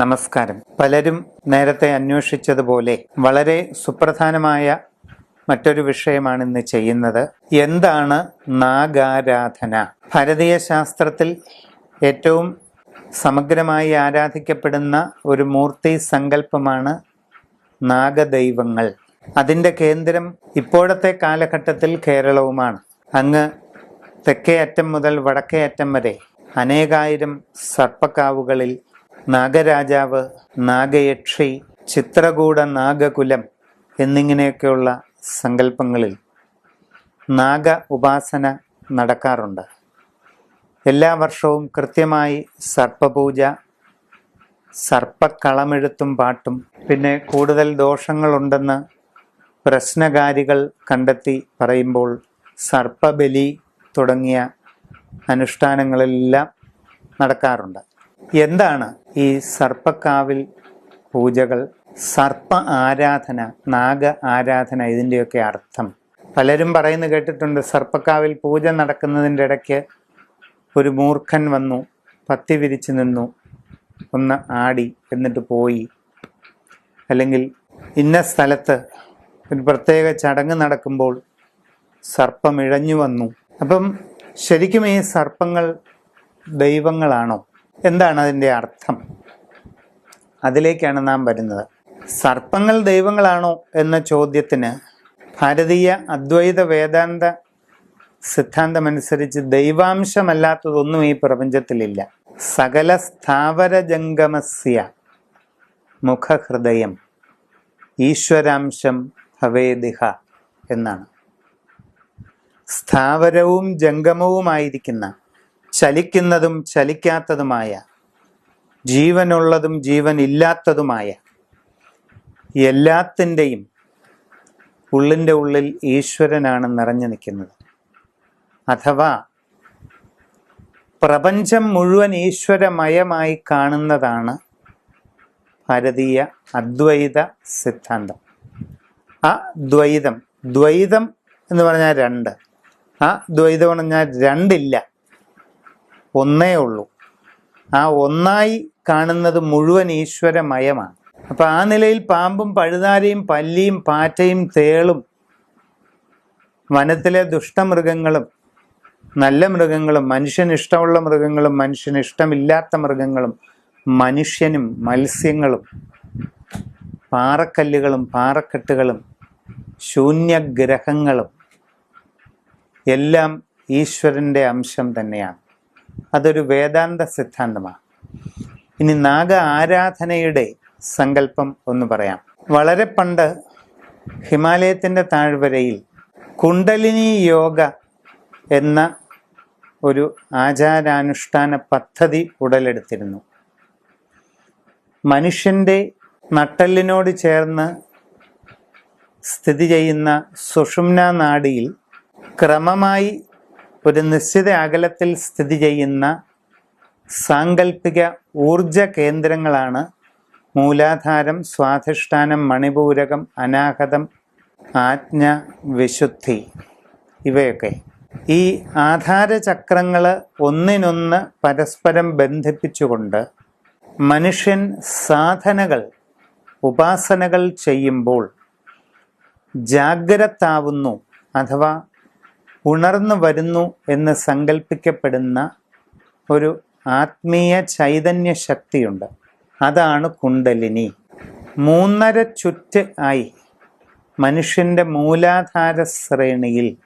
നമസ്കാരം. പലരും നേരത്തെ അന്വേഷിച്ചതുപോലെ വളരെ സുപ്രധാനമായ മറ്റൊരു വിഷയമാണ് ഇന്ന് ചെയ്യുന്നത്. എന്താണ് നാഗാരാധന? ഭാരതീയ ശാസ്ത്രത്തിൽ ഏറ്റവും സമഗ്രമായി ആരാധിക്കപ്പെടുന്ന ഒരു മൂർത്തി സങ്കല്പമാണ് നാഗദൈവങ്ങൾ. അതിന്റെ കേന്ദ്രം ഇപ്പോഴത്തെ കാലഘട്ടത്തിൽ കേരളവുമാണ്. അങ്ങ് തെക്കേ അറ്റം മുതൽ വടക്കേ അറ്റം വരെ അനേകായിരം സർപ്പക്കാവുകളിൽ നാഗരാജാവ് നാഗയക്ഷി ചിത്രകൂട നാഗകുലം എന്നിങ്ങനെയൊക്കെയുള്ള സങ്കല്പങ്ങളിൽ നാഗ ഉപാസന നടക്കാറുണ്ട്. എല്ലാ വർഷവും കൃത്യമായി സർപ്പപൂജ സർപ്പക്കളമെഴുത്തും പാട്ടും പിന്നെ കൂടുതൽ ദോഷങ്ങളുണ്ടെന്ന് പ്രശ്നകാരികൾ കണ്ടെത്തി പറയുമ്പോൾ സർപ്പബലി തുടങ്ങിയ അനുഷ്ഠാനങ്ങളെല്ലാം നടക്കാറുണ്ട്. എന്താണ് ഈ സർപ്പക്കാവിൽ പൂജകൾ? സർപ്പ ആരാധന നാഗ ആരാധന ഇതിന്റെയൊക്കെ അർത്ഥം. പലരും പറയുന്നത് കേട്ടിട്ടുണ്ട് സർപ്പക്കാവിൽ പൂജ നടക്കുന്നതിന്റെ ഇടയ്ക്ക് ഒരു മൂർഖൻ വന്നു പത്തി വിരിച്ചു നിന്നു ഒന്ന് ആടി എന്നിട്ട് പോയി. അല്ലെങ്കിൽ ഇന്ന സ്ഥലത്ത് ഒരു പ്രത്യേക ചടങ്ങ് നടക്കുമ്പോൾ സർപ്പം ഇഴഞ്ഞു വന്നു. അപ്പം ശരിക്കും ഈ സർപ്പങ്ങൾ ദൈവങ്ങളാണോ? എന്താണ് അതിന്റെ അർത്ഥം? അതിലേക്കാണ് നാം വരുന്നത്. സർപ്പങ്ങൾ ദൈവങ്ങളാണോ എന്ന ചോദ്യത്തിന് ഭാരതീയ അദ്വൈത വേദാന്ത സിദ്ധാന്തമനുസരിച്ച് ദൈവാംശമല്ലാത്തതൊന്നും ഈ പ്രപഞ്ചത്തിലില്ല. സകല സ്ഥാവരജംഗമസ്യ മുഖഹൃദയം ഈശ്വരാംശം ഭവേദിഹ എന്നാണ്. സ്ഥാവരവും ജംഗമവുമായിരിക്കുന്ന ചലിക്കുന്നതും ചലിക്കാത്തതുമായ ജീവനുള്ളതും ജീവനില്ലാത്തതുമായ എല്ലാത്തിന്റെയും ഉള്ളിന്റെ ഉള്ളിൽ ഈശ്വരനാണ് നിറഞ്ഞു നിൽക്കുന്നത്. അഥവാ പ്രപഞ്ചം മുഴുവൻ ഈശ്വരമയമായി കാണുന്നതാണ് ഭാരതീയ അദ്വൈത സിദ്ധാന്തം. ആ ദ്വൈതം ദ്വൈതം എന്ന് പറഞ്ഞാൽ രണ്ട്. ആ ദ്വൈതം എന്ന് പറഞ്ഞാൽ രണ്ടില്ല. ഒന്നേ ഉള്ളൂ. ആ ഒന്നായി കാണുന്നത് മുഴുവൻ ഈശ്വരമയമാണ്. അപ്പൊ ആ നിലയിൽ പാമ്പും പഴുതാരയും പല്ലിയും പാറ്റയും തേളും വനത്തിലെ ദുഷ്ടമൃഗങ്ങളും നല്ല മൃഗങ്ങളും മനുഷ്യന് ഇഷ്ടമുള്ള മൃഗങ്ങളും മനുഷ്യന് ഇഷ്ടമില്ലാത്ത മൃഗങ്ങളും മനുഷ്യനും മത്സ്യങ്ങളും പാറക്കല്ലുകളും പാറക്കെട്ടുകളും ശൂന്യഗ്രഹങ്ങളും എല്ലാം ഈശ്വരന്റെ അംശം തന്നെയാണ്. അതൊരു വേദാന്ത സിദ്ധാന്തമാണ്. ഇനി നാഗ ആരാധനയുടെ സങ്കല്പം ഒന്ന് പറയാം. വളരെ പണ്ട് ഹിമാലയത്തിന്റെ താഴ്വരയിൽ കുണ്ടലിനി യോഗ എന്ന ഒരു ആചാരാനുഷ്ഠാന പദ്ധതി ഉടലെടുത്തിരുന്നു. മനുഷ്യന്റെ നട്ടലിനോട് ചേർന്ന് സ്ഥിതി ചെയ്യുന്ന സുഷുമ്ന നാടിയിൽ ക്രമമായി ഒരു നിശ്ചിത അകലത്തിൽ സ്ഥിതി ചെയ്യുന്ന സാങ്കല്പിക ഊർജ കേന്ദ്രങ്ങളാണ് മൂലാധാരം സ്വാധിഷ്ഠാനം മണിപൂരകം അനാഹതം ആജ്ഞ വിശുദ്ധി. ഇവയൊക്കെ. ഈ ആധാരചക്രങ്ങൾ ഒന്നിനൊന്ന് പരസ്പരം ബന്ധിപ്പിച്ചുകൊണ്ട് മനുഷ്യൻ സാധനകൾ ഉപാസനകൾ ചെയ്യുമ്പോൾ ജാഗ്രതാവുന്നു അഥവാ ഉണർന്നു വരുന്നു എന്ന് സങ്കല്പിക്കപ്പെടുന്ന ഒരു ആത്മീയ ചൈതന്യ ശക്തിയുണ്ട്. അതാണ് കുണ്ടലിനി മൂന്നര ചുറ്റ് ആയി മനുഷ്യന്റെ മൂലാധാര ശ്രേണിയിൽ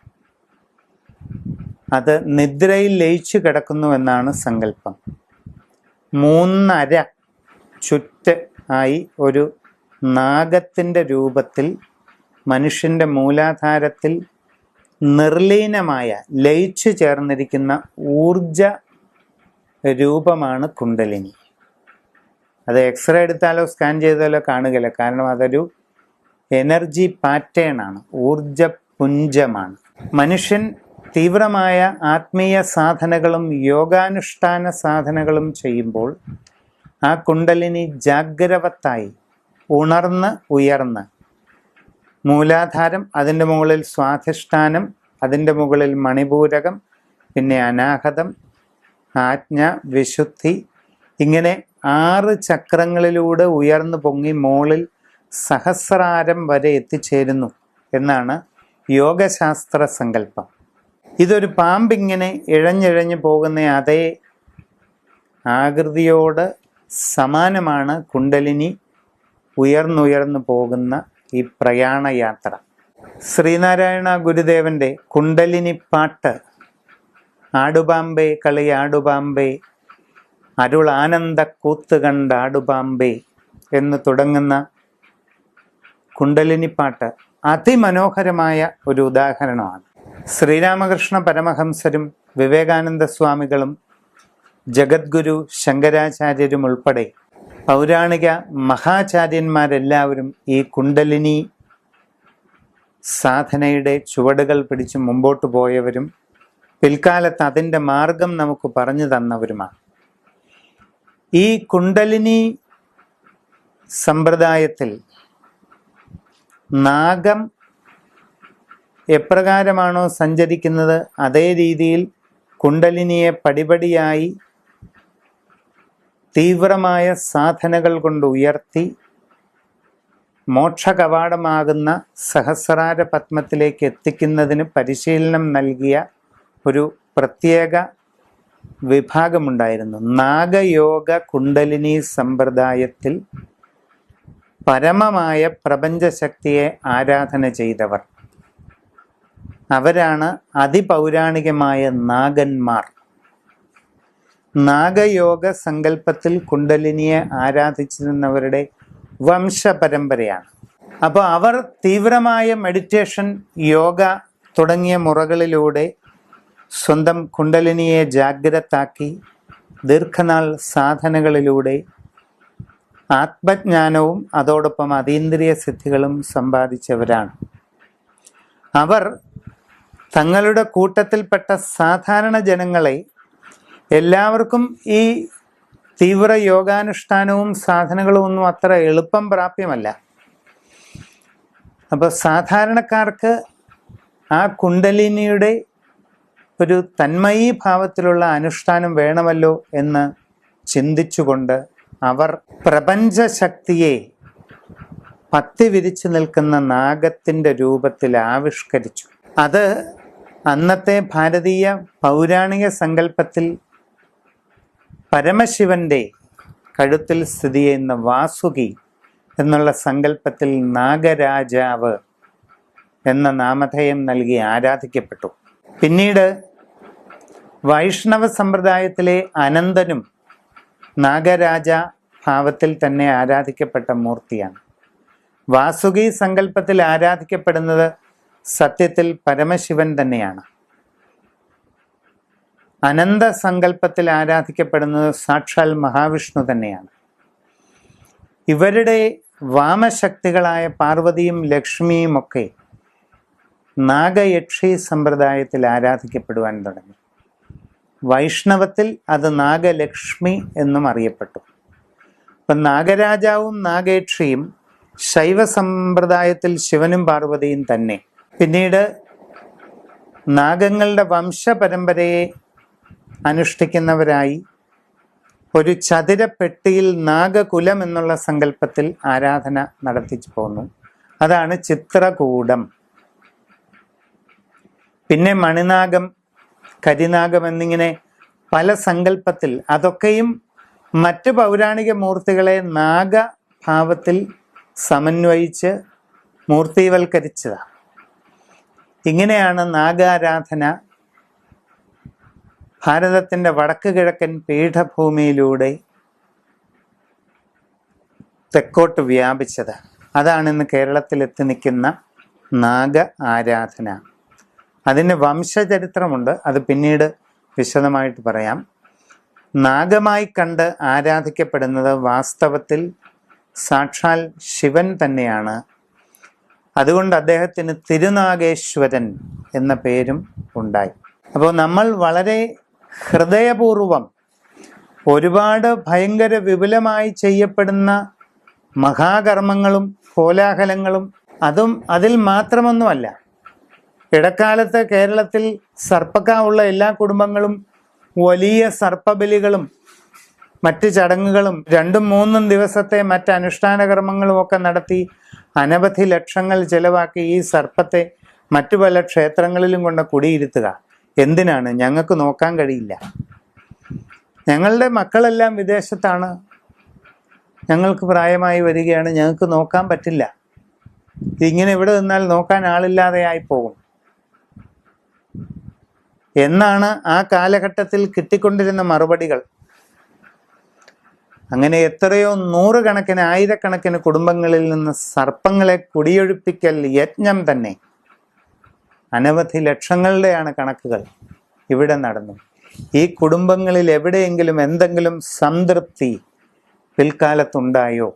അത് നിദ്രയിൽ ലയിച്ചു കിടക്കുന്നുവെന്നാണ് സങ്കല്പം. മൂന്നര ചുറ്റ് ആയി ഒരു നാഗത്തിന്റെ രൂപത്തിൽ മനുഷ്യന്റെ മൂലാധാരത്തിൽ നിർലീനമായ ലയിച്ചു ചേർന്നിരിക്കുന്ന ഊർജ രൂപമാണ് കുണ്ടലിനി. അത് എക്സ്റേ എടുത്താലോ സ്കാൻ ചെയ്താലോ കാണുകയില്ല. കാരണം അതൊരു എനർജി പാറ്റേൺ ആണ്. ഊർജ പുഞ്ചമാണ്. മനുഷ്യൻ തീവ്രമായ ആത്മീയ സാധനകളും യോഗാനുഷ്ഠാന സാധനകളും ചെയ്യുമ്പോൾ ആ കുണ്ടലിനി ജാഗ്രവത്തായി ഉണർന്ന് ഉയർന്ന് മൂലാധാരം അതിന്റെ മുകളിൽ സ്വാധിഷ്ഠാനം അതിന്റെ മുകളിൽ മണിപൂരകം പിന്നെ അനാഹതം ആജ്ഞ വിശുദ്ധി. ഇങ്ങനെ ആറ് ചക്രങ്ങളിലൂടെ ഉയർന്നു പൊങ്ങി മോളിൽ സഹസ്രാരം വരെ എത്തിച്ചേരുന്നു എന്നാണ് യോഗശാസ്ത്ര സങ്കല്പം. ഇതൊരു പാമ്പിങ്ങനെ ഇഴഞ്ഞിഴഞ്ഞു പോകുന്ന അതേ ആകൃതിയോട് സമാനമാണ് കുണ്ടലിനി ഉയർന്നുയർന്നു പോകുന്ന ഈ പ്രയാണയാത്ര. ശ്രീനാരായണ ഗുരുദേവന്റെ കുണ്ടലിനി പാട്ട്. ആടുപാമ്പേ കളി ആടുപാമ്പേ അരുൾ ആനന്ദ കൂത്ത് കണ്ട ആടുപാമ്പേ എന്ന് തുടങ്ങുന്ന കുണ്ടലിനി പാട്ട് അതിമനോഹരമായ ഒരു ഉദാഹരണമാണ്. ശ്രീരാമകൃഷ്ണ പരമഹംസരും വിവേകാനന്ദ സ്വാമികളും ജഗദ്ഗുരു ശങ്കരാചാര്യരും ഉൾപ്പെടെ പൗരാണിക മഹാചാര്യന്മാരെല്ലാവരും ഈ കുണ്ടലിനി സാധനയുടെ ചുവടുകൾ പിടിച്ച് മുമ്പോട്ട് പോയവരും പിൽക്കാലത്ത് അതിന്റെ മാർഗം നമുക്ക് പറഞ്ഞു തന്നവരുമാണ്. ഈ കുണ്ടലിനി സമ്പ്രദായത്തിൽ നാഗം എപ്രകാരമാണോ സഞ്ചരിക്കുന്നത് അതേ രീതിയിൽ കുണ്ടലിനിയെ പടിപടിയായി തീവ്രമായ സാധനകൾ കൊണ്ട് ഉയർത്തി മോക്ഷകവാടമാകുന്ന സഹസ്രാര പത്മത്തിലേക്ക് എത്തിക്കുന്നതിന് പരിശീലനം നൽകിയ ഒരു പ്രത്യേക വിഭാഗമുണ്ടായിരുന്നു. നാഗയോഗ കുണ്ടലിനി സമ്പ്രദായത്തിൽ പരമമായ പ്രപഞ്ചശക്തിയെ ആരാധന ചെയ്തവർ. അവരാണ് അതിപൗരാണികമായ നാഗന്മാർ. നാഗയോഗ സങ്കല്പത്തിൽ കുണ്ടലിനിയെ ആരാധിച്ചിരുന്നവരുടെ വംശപരമ്പരയാണ്. അപ്പോൾ അവർ തീവ്രമായ മെഡിറ്റേഷൻ യോഗ തുടങ്ങിയ മുറകളിലൂടെ സ്വന്തം കുണ്ടലിനിയെ ജാഗ്രതാക്കി ദീർഘനാൾ സാധനകളിലൂടെ ആത്മജ്ഞാനവും അതോടൊപ്പം അതീന്ദ്രിയ സിദ്ധികളും സമ്പാദിച്ചവരാണ്. അവർ തങ്ങളുടെ കൂട്ടത്തിൽപ്പെട്ട സാധാരണ ജനങ്ങളെ എല്ലാവർക്കും ഈ തീവ്ര യോഗാനുഷ്ഠാനവും സാധനങ്ങളും ഒന്നും അത്ര എളുപ്പം പ്രാപ്യമല്ല. അപ്പോൾ സാധാരണക്കാർക്ക് ആ കുണ്ടലിനിയുടെ ഒരു തന്മയി ഭാവത്തിലുള്ള അനുഷ്ഠാനം വേണമല്ലോ എന്ന് ചിന്തിച്ചുകൊണ്ട് അവർ പ്രപഞ്ചശക്തിയെ പത്തി വിരിച്ചു നിൽക്കുന്ന നാഗത്തിന്റെ രൂപത്തിൽ ആവിഷ്കരിച്ചു. അത് അന്നത്തെ ഭാരതീയ പൗരാണിക സങ്കല്പത്തിൽ പരമശിവന്റെ കഴുത്തിൽ സ്ഥിതി ചെയ്യുന്ന വാസുകി എന്നുള്ള സങ്കല്പത്തിൽ നാഗരാജാവ് എന്ന നാമധേയം നൽകി ആരാധിക്കപ്പെട്ടു. പിന്നീട് വൈഷ്ണവ സമ്പ്രദായത്തിലെ അനന്തനും നാഗരാജ ഭാവത്തിൽ തന്നെ ആരാധിക്കപ്പെട്ട മൂർത്തിയാണ്. വാസുകി സങ്കല്പത്തിൽ ആരാധിക്കപ്പെടുന്നത് സത്യത്തിൽ പരമശിവൻ തന്നെയാണ്. അനന്ത സങ്കല്പത്തിൽ ആരാധിക്കപ്പെടുന്നത് സാക്ഷാൽ മഹാവിഷ്ണു തന്നെയാണ്. ഇവരുടെ വാമശക്തികളായ പാർവതിയും ലക്ഷ്മിയും ഒക്കെ നാഗയക്ഷി സമ്പ്രദായത്തിൽ ആരാധിക്കപ്പെടുവാൻ തുടങ്ങി. വൈഷ്ണവത്തിൽ അത് നാഗലക്ഷ്മി എന്നും അറിയപ്പെട്ടു. അപ്പം നാഗരാജാവും നാഗയക്ഷിയും ശൈവ സമ്പ്രദായത്തിൽ ശിവനും പാർവതിയും തന്നെ. പിന്നീട് നാഗങ്ങളുടെ വംശപരമ്പരയെ അനുഷ്ഠിക്കുന്നവരായി ഒരു ചതുരപ്പെട്ടിയിൽ നാഗകുലം എന്നുള്ള സങ്കല്പത്തിൽ ആരാധന നടത്തിച്ചു പോന്നു. അതാണ് ചിത്രകൂടം. പിന്നെ മണിനാഗം കരിനാഗം എന്നിങ്ങനെ പല സങ്കല്പത്തിൽ അതൊക്കെയും മറ്റ് പൗരാണിക മൂർത്തികളെ നാഗഭാവത്തിൽ സമന്വയിച്ച് മൂർത്തിവൽക്കരിച്ചതാണ്. ഇങ്ങനെയാണ് നാഗാരാധന ഭാരതത്തിന്റെ വടക്ക് കിഴക്കൻ പീഠഭൂമിയിലൂടെ തെക്കോട്ട് വ്യാപിച്ചത്. അതാണ് ഇന്ന് കേരളത്തിൽ എത്തി നിൽക്കുന്ന നാഗ ആരാധന. അതിന് വംശചരിത്രമുണ്ട്. അത് പിന്നീട് വിശദമായിട്ട് പറയാം. നാഗമായി കണ്ട് ആരാധിക്കപ്പെടുന്നത് വാസ്തവത്തിൽ സാക്ഷാൽ ശിവൻ തന്നെയാണ്. അതുകൊണ്ട് അദ്ദേഹത്തിന് തിരുനാഗേശ്വരൻ എന്ന പേരും ഉണ്ടായി. അപ്പോൾ നമ്മൾ വളരെ ഹൃദയപൂർവം ഒരുപാട് ഭയങ്കര വിപുലമായി ചെയ്യപ്പെടുന്ന മഹാകർമ്മങ്ങളും കോലാഹലങ്ങളും അതും അതിൽ മാത്രമൊന്നുമല്ല. ഇടക്കാലത്ത് കേരളത്തിൽ സർപ്പക്കാവുള്ള എല്ലാ കുടുംബങ്ങളും വലിയ സർപ്പബലികളും മറ്റ് ചടങ്ങുകളും രണ്ടും മൂന്നും ദിവസത്തെ മറ്റ് അനുഷ്ഠാന കർമ്മങ്ങളും ഒക്കെ നടത്തി അനവധി ലക്ഷങ്ങൾ ചെലവാക്കി ഈ സർപ്പത്തെ മറ്റു പല ക്ഷേത്രങ്ങളിലും കൊണ്ട് കുടിയിരുത്തുക. എന്തിനാണ്? ഞങ്ങൾക്ക് നോക്കാൻ കഴിയില്ല. ഞങ്ങളുടെ മക്കളെല്ലാം വിദേശത്താണ്. ഞങ്ങൾക്ക് പ്രായമായി വരികയാണ്. ഞങ്ങൾക്ക് നോക്കാൻ പറ്റില്ല. ഇങ്ങനെ ഇവിടെ നിന്നാൽ നോക്കാൻ ആളില്ലാതെയായി പോകും. എന്നാണ് ആ കാലഘട്ടത്തിൽ കിട്ടിക്കൊണ്ടിരുന്ന മറുപടികൾ. അങ്ങനെ എത്രയോ നൂറുകണക്കിന് ആയിരക്കണക്കിന് കുടുംബങ്ങളിൽ നിന്ന് സർപ്പങ്ങളെ കുടിയൊഴിപ്പിക്കൽ യജ്ഞം തന്നെ. അനവധി ലക്ഷങ്ങളുടെയാണ് കണക്കുകൾ ഇവിടെ നടന്നു. ഈ കുടുംബങ്ങളിൽ എവിടെയെങ്കിലും എന്തെങ്കിലും സംതൃപ്തി പിൽക്കാലത്തുണ്ടായോ?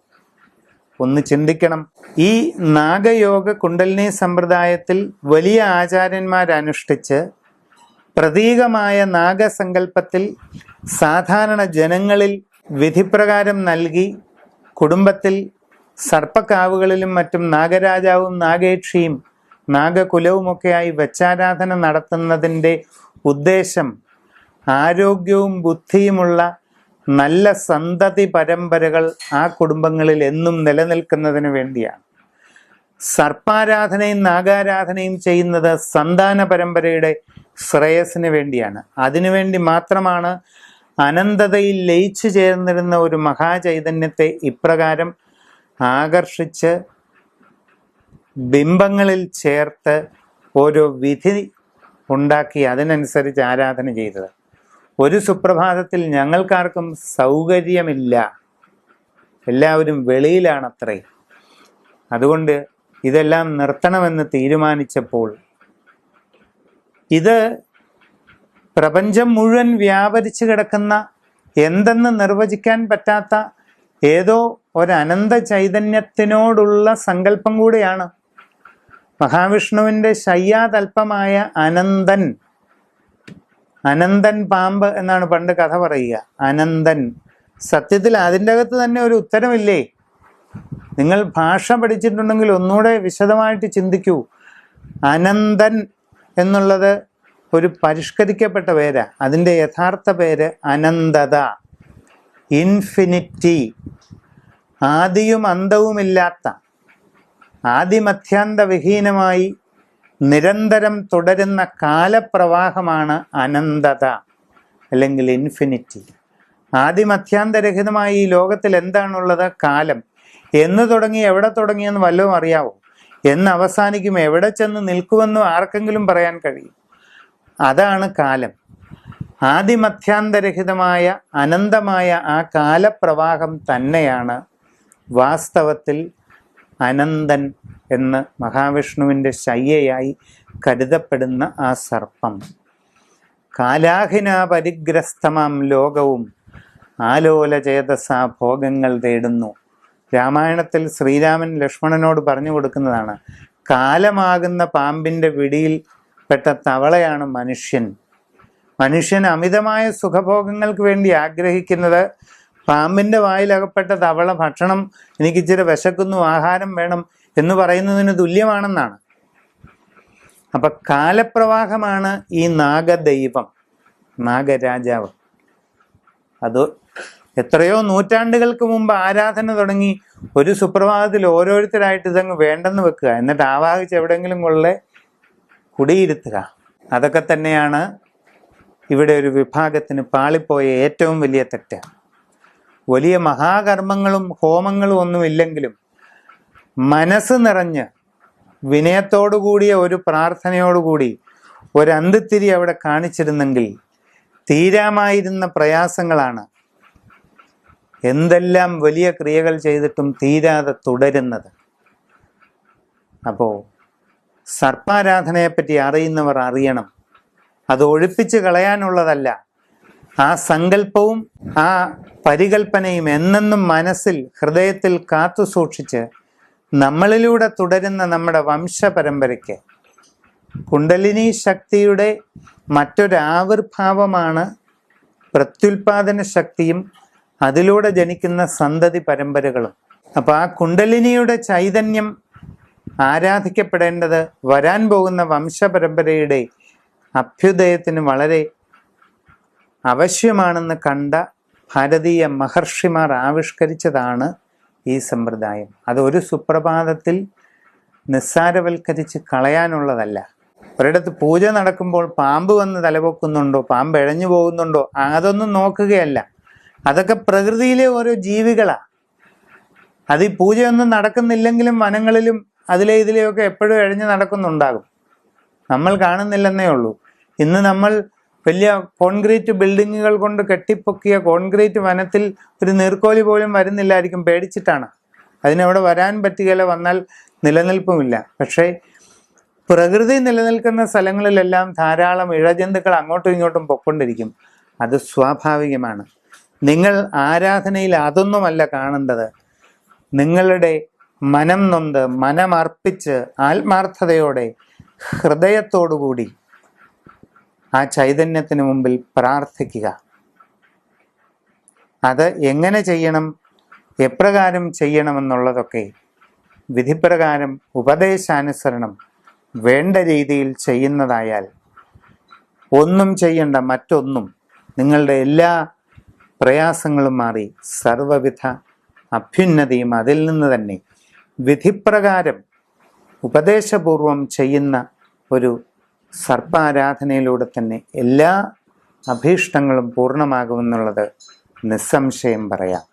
ഒന്ന് ചിന്തിക്കണം. ഈ നാഗയോഗ കുണ്ടലിനി സമ്പ്രദായത്തിൽ വലിയ ആചാര്യന്മാരനുഷ്ഠിച്ച് പ്രതീകമായ നാഗസങ്കല്പത്തിൽ സാധാരണ ജനങ്ങളിൽ വിധിപ്രകാരം നൽകി കുടുംബത്തിൽ സർപ്പക്കാവുകളിലും മറ്റും നാഗരാജാവും നാഗേക്ഷിയും നാഗകുലവുമൊക്കെയായി വച്ചാരാധന നടത്തുന്നതിന്റെ ഉദ്ദേശം ആരോഗ്യവും ബുദ്ധിയുമുള്ള നല്ല സന്തതി പരമ്പരകൾ ആ കുടുംബങ്ങളിൽ എന്നും നിലനിൽക്കുന്നതിന് വേണ്ടിയാണ്. സർപ്പാരാധനയും നാഗാരാധനയും ചെയ്യുന്നത് സന്താന പരമ്പരയുടെ ശ്രേയസ്സിന് വേണ്ടിയാണ്. അതിനുവേണ്ടി മാത്രമാണ് അനന്തതയിൽ ലയിച്ചു ചേർന്നിരുന്ന ഒരു മഹാചൈതന്യത്തെ ഇപ്രകാരം ആകർഷിച്ച് ബിംബങ്ങളിൽ ചേർത്ത് ഓരോ വിധി ഉണ്ടാക്കി അതിനനുസരിച്ച് ആരാധന ചെയ്തത്. ഒരു സുപ്രഭാതത്തിൽ ഞങ്ങൾക്കാർക്കും സൗകര്യമില്ല. എല്ലാവരും വെളിയിലാണത്രേ. അതുകൊണ്ട് ഇതെല്ലാം നിർത്തണമെന്ന് തീരുമാനിച്ചപ്പോൾ ഇത് പ്രപഞ്ചം മുഴുവൻ വ്യാപരിച്ചു കിടക്കുന്ന എന്തെന്ന് നിർവചിക്കാൻ പറ്റാത്ത ഏതോ ഒരനന്ത ചൈതന്യത്തിനോടുള്ള സങ്കല്പം കൂടിയാണ് മഹാവിഷ്ണുവിന്റെ ശയ്യാതൽപമായ അനന്തൻ അനന്തൻ പാമ്പ് എന്നാണ് പണ്ട് കഥ പറയുക. അനന്തൻ. സത്യത്തിൽ അതിന്റെ അകത്ത് തന്നെ ഒരു ഉത്തരമില്ലേ? നിങ്ങൾ ഭാഷ പഠിച്ചിട്ടുണ്ടെങ്കിൽ ഒന്നുകൂടെ വിശദമായിട്ട് ചിന്തിക്കൂ. അനന്തൻ എന്നുള്ളത് ഒരു പരിഷ്കരിക്കപ്പെട്ട പേരാ. അതിന്റെ യഥാർത്ഥ പേര് അനന്തത. ഇൻഫിനിറ്റി. ആദിയും അന്തവുമില്ലാത്ത ആദിമധ്യാന്തവിഹീനമായി നിരന്തരം തുടരുന്ന കാലപ്രവാഹമാണ് അനന്തത അല്ലെങ്കിൽ ഇൻഫിനിറ്റി ആദിമധ്യാന്തരഹിതമായി ഈ ലോകത്തിൽ എന്താണുള്ളത്? കാലം. എന്ന് തുടങ്ങി എവിടെ തുടങ്ങിയെന്ന് വല്ലതും അറിയാവോ? എന്ന് അവസാനിക്കും എവിടെ ചെന്ന് നിൽക്കുമെന്നും ആർക്കെങ്കിലും പറയാൻ കഴിയും. അതാണ് കാലം. ആദിമധ്യാന്തരഹിതമായ അനന്തമായ ആ കാലപ്രവാഹം തന്നെയാണ് വാസ്തവത്തിൽ അനന്തൻ എന്ന് മഹാവിഷ്ണുവിന്റെ ശയ്യയായി കരുതപ്പെടുന്ന ആ സർപ്പം. കാലാഹിന പരിഗ്രസ്തമാം ലോകവും ആലോല ചേതസാ ഭോഗങ്ങൾ തേടുന്നു. രാമായണത്തിൽ ശ്രീരാമൻ ലക്ഷ്മണനോട് പറഞ്ഞു കൊടുക്കുന്നതാണ് കാലമാകുന്ന പാമ്പിന്റെ പിടിയിൽ പെട്ട തവളയാണ് മനുഷ്യൻ. മനുഷ്യൻ അമിതമായ സുഖഭോഗങ്ങൾക്ക് വേണ്ടി ആഗ്രഹിക്കുന്നത് പാമ്പിന്റെ വായിലകപ്പെട്ട തവള ഭക്ഷണം എനിക്ക് ഇച്ചിരി വിശക്കുന്നു ആഹാരം വേണം എന്ന് പറയുന്നതിന് തുല്യമാണെന്നാണ്. അപ്പൊ കാലപ്രവാഹമാണ് ഈ നാഗദൈവം നാഗരാജാവ്. അത് എത്രയോ നൂറ്റാണ്ടുകൾക്ക് മുമ്പ് ആരാധന തുടങ്ങി ഒരു സുപ്രഭാതത്തിൽ ഓരോരുത്തരായിട്ട് ഇതങ്ങ് വേണ്ടെന്ന് വെക്കുക. എന്നിട്ട് ആവാഹിച്ച് എവിടെയെങ്കിലും കൊള്ളെ കുടിയിരുത്തുക. അതൊക്കെ തന്നെയാണ് ഇവിടെ ഒരു വിഭാഗത്തിന് പാളിപ്പോയ ഏറ്റവും വലിയ തെറ്റ്. വലിയ മഹാകർമ്മങ്ങളും ഹോമങ്ങളും ഒന്നുമില്ലെങ്കിലും മനസ്സ് നിറഞ്ഞ് വിനയത്തോടു കൂടിയ ഒരു പ്രാർത്ഥനയോടുകൂടി ഒരു അന്തിത്തിരി അവിടെ കാണിച്ചിരുന്നെങ്കിൽ തീരാമായിരുന്ന പ്രയാസങ്ങളാണ്. എന്തെല്ലാം വലിയ ക്രിയകൾ ചെയ്തിട്ടും തീരാതെ തുടരുന്നത്. അപ്പോൾ സർപ്പാരാധനയെപ്പറ്റി അറിയുന്നവർ അറിയണം. അത് ഒഴിപ്പിച്ച് കളയാനുള്ളതല്ല. ആ സങ്കല്പവും ആ പരികൽപ്പനയും എന്നെന്നും മനസ്സിൽ ഹൃദയത്തിൽ കാത്തു സൂക്ഷിച്ച് നമ്മളിലൂടെ തുടരുന്ന നമ്മുടെ വംശപരമ്പരയ്ക്ക് കുണ്ടലിനി ശക്തിയുടെ മറ്റൊരാവിർഭാവമാണ് പ്രത്യുൽപാദന ശക്തിയും അതിലൂടെ ജനിക്കുന്ന സന്തതി പരമ്പരകളും. അപ്പോൾ ആ കുണ്ടലിനിയുടെ ചൈതന്യം ആരാധിക്കപ്പെടേണ്ടത് വരാൻ പോകുന്ന വംശപരമ്പരയുടെ അഭ്യുദയത്തിന് വളരെ അവശ്യമാണെന്ന് കണ്ട ഭാരതീയ മഹർഷിമാർ ആവിഷ്കരിച്ചതാണ് ഈ സമ്പ്രദായം. അത് ഒരു സുപ്രഭാതത്തിൽ നിസ്സാരവൽക്കരിച്ച് കളയാനുള്ളതല്ല. ഒരിടത്ത് പൂജ നടക്കുമ്പോൾ പാമ്പ് വന്ന് തലപൊക്കുന്നുണ്ടോ പാമ്പ് ഇഴഞ്ഞു പോകുന്നുണ്ടോ അതൊന്നും നോക്കുകയല്ല. അതൊക്കെ പ്രകൃതിയിലെ ഓരോ ജീവികളാണ് അത് ഈ പൂജയൊന്നും നടക്കുന്നില്ലെങ്കിലും വനങ്ങളിലും അതിലെ ഇതിലെയൊക്കെ എപ്പോഴും ഇഴഞ്ഞു നടക്കുന്നുണ്ടാകും. നമ്മൾ കാണുന്നില്ലെന്നേ ഉള്ളൂ. ഇന്ന് നമ്മൾ വലിയ കോൺക്രീറ്റ് ബിൽഡിങ്ങുകൾ കൊണ്ട് കെട്ടിപ്പൊക്കിയ കോൺക്രീറ്റ് വനത്തിൽ ഒരു നീർക്കോലി പോലും വരുന്നില്ലായിരിക്കും പേടിച്ചിട്ടാണ്. അതിനവിടെ വരാൻ പറ്റുകയില്ല വന്നാൽ നിലനിൽപ്പുമില്ല. പക്ഷേ പ്രകൃതി നിലനിൽക്കുന്ന സ്ഥലങ്ങളിലെല്ലാം ധാരാളം ഇഴജന്തുക്കൾ അങ്ങോട്ടും ഇങ്ങോട്ടും പൊക്കൊണ്ടിരിക്കും. അത് സ്വാഭാവികമാണ്. നിങ്ങൾ ആരാധനയിൽ അതൊന്നുമല്ല കാണേണ്ടത്. നിങ്ങളുടെ മനം നൊന്ത് മനമർപ്പിച്ച് ആത്മാർത്ഥതയോടെ ഹൃദയത്തോടുകൂടി ആ ചൈതന്യത്തിന് മുമ്പിൽ പ്രാർത്ഥിക്കുക. അത് എങ്ങനെ ചെയ്യണം എപ്രകാരം ചെയ്യണമെന്നുള്ളതൊക്കെ വിധിപ്രകാരം ഉപദേശാനുസരണം വേണ്ട രീതിയിൽ ചെയ്യുന്നതായാൽ ഒന്നും ചെയ്യേണ്ട മറ്റൊന്നും നിങ്ങളുടെ എല്ലാ പ്രയാസങ്ങളും മാറി സർവവിധ അഭ്യുന്നതിയും അതിൽ നിന്ന് തന്നെ വിധിപ്രകാരം ഉപദേശപൂർവം ചെയ്യുന്ന ഒരു സർപ്പാരാധനയിലൂടെ തന്നെ എല്ലാ അഭീഷ്ടങ്ങളും പൂർണമാകുമെന്നുള്ളത് നിസ്സംശയം പറയാം.